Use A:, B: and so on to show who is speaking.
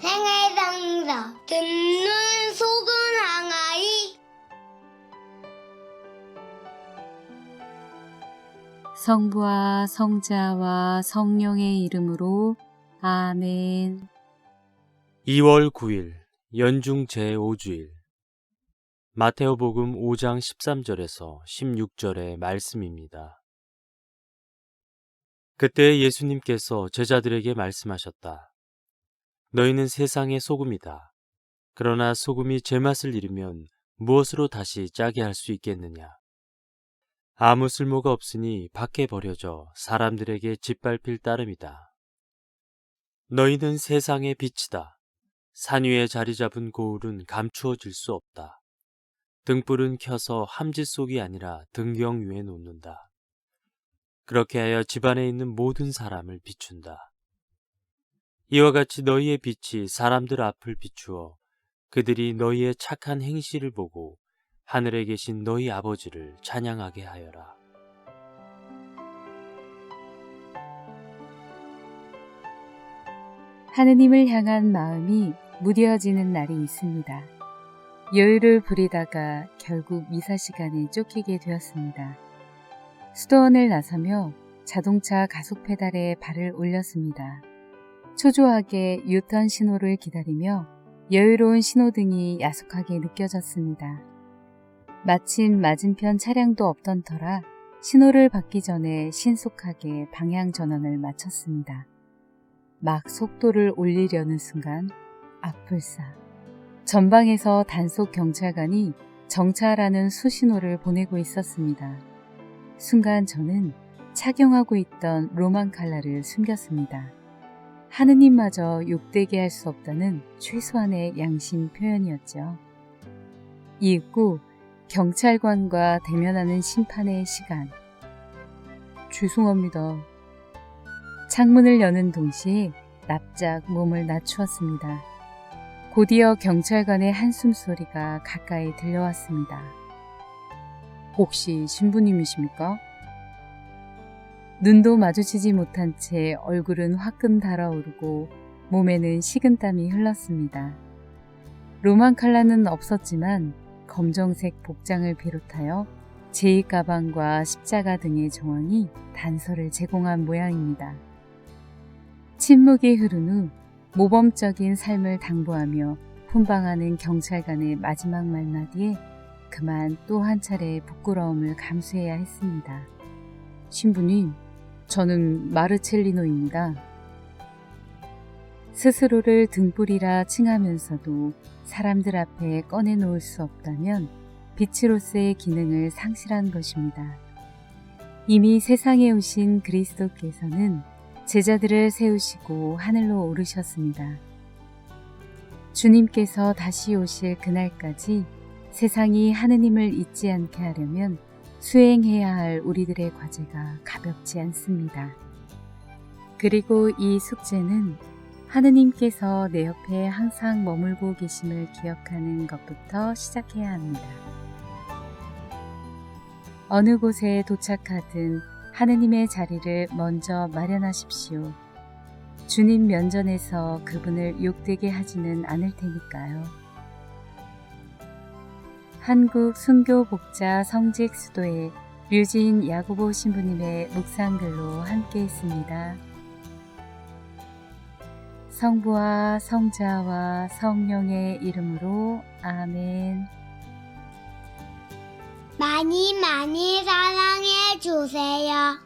A: 생활상사 듣는 속은 항아리
B: 성부와 성자와 성령의 이름으로 아멘.
C: 2월 9일 연중 제5주일 마테오복음 5장 13절에서 16절의 말씀입니다. 그때 예수님께서 제자들에게 말씀하셨다. 너희는 세상의 소금이다. 그러나 소금이 제맛을 잃으면 무엇으로 다시 짜게 할 수 있겠느냐? 아무 쓸모가 없으니 밖에 버려져 사람들에게 짓밟힐 따름이다. 너희는 세상의 빛이다. 산 위에 자리 잡은 고울은 감추어질 수 없다. 등불은 켜서 함지 속이 아니라 등경 위에 놓는다. 그렇게 하여 집안에 있는 모든 사람을 비춘다. 이와 같이 너희의 빛이 사람들 앞을 비추어 그들이 너희의 착한 행실을 보고 하늘에 계신 너희 아버지를 찬양하게 하여라.
B: 하느님을 향한 마음이 무뎌지는 날이 있습니다. 여유를 부리다가 결국 미사 시간에 쫓기게 되었습니다. 수도원을 나서며 자동차 가속 페달에 발을 올렸습니다. 초조하게 유턴 신호를 기다리며 여유로운 신호등이 야속하게 느껴졌습니다. 마침 맞은편 차량도 없던 터라 신호를 받기 전에 신속하게 방향 전환을 마쳤습니다. 막 속도를 올리려는 순간 악불사. 전방에서 단속 경찰관이 정차하라는 수신호를 보내고 있었습니다. 순간 저는 착용하고 있던 로만 칼라를 숨겼습니다. 하느님마저 욕되게 할 수 없다는 최소한의 양심 표현이었죠. 이윽고 경찰관과 대면하는 심판의 시간. 죄송합니다. 창문을 여는 동시에 납작 몸을 낮추었습니다. 곧이어 경찰관의 한숨 소리가 가까이 들려왔습니다. 혹시 신부님이십니까? 눈도 마주치지 못한 채 얼굴은 화끈 달아오르고 몸에는 식은땀이 흘렀습니다. 로만 칼라는 없었지만 검정색 복장을 비롯하여 제2 가방과 십자가 등의 정황이 단서를 제공한 모양입니다. 침묵이 흐른 후 모범적인 삶을 당부하며 훈방하는 경찰관의 마지막 말마디에 그만 또 한 차례 부끄러움을 감수해야 했습니다. 신부님, 저는 마르첼리노입니다. 스스로를 등불이라 칭하면서도 사람들 앞에 꺼내놓을 수 없다면 빛으로서의 기능을 상실한 것입니다. 이미 세상에 오신 그리스도께서는 제자들을 세우시고 하늘로 오르셨습니다. 주님께서 다시 오실 그날까지 세상이 하느님을 잊지 않게 하려면 수행해야 할 우리들의 과제가 가볍지 않습니다. 그리고 이 숙제는 하느님께서 내 옆에 항상 머물고 계심을 기억하는 것부터 시작해야 합니다. 어느 곳에 도착하든 하느님의 자리를 먼저 마련하십시오. 주님 면전에서 그분을 욕되게 하지는 않을 테니까요. 한국 순교복자 성직 수도의 류진 야고보 신부님의 묵상글로 함께 했습니다. 성부와 성자와 성령의 이름으로 아멘.
A: 많이 많이 사랑해 주세요.